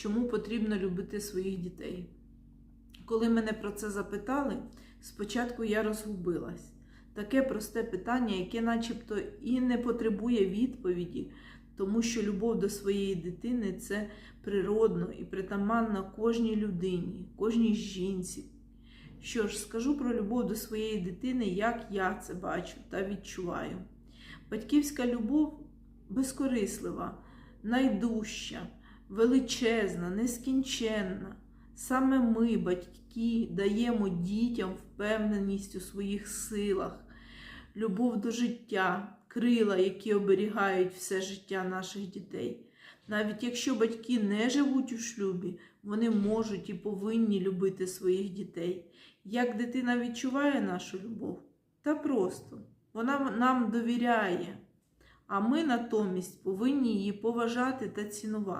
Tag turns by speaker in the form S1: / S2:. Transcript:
S1: чому потрібно любити своїх дітей. Коли мене про це запитали, спочатку я розгубилась. Таке просте питання, яке начебто і не потребує відповіді, тому що любов до своєї дитини це природно і притаманно кожній людині, кожній жінці. Що ж, скажу про любов до своєї дитини, як я це бачу та відчуваю. Батьківська любов безкорислива, найдужча, величезна, нескінченна. Саме ми, батьки, даємо дітям впевненість у своїх силах, любов до життя, крила, які оберігають все життя наших дітей. Навіть якщо батьки не живуть у шлюбі, вони можуть і повинні любити своїх дітей. Як дитина відчуває нашу любов? Та просто вона нам довіряє, а ми натомість повинні її поважати та цінувати.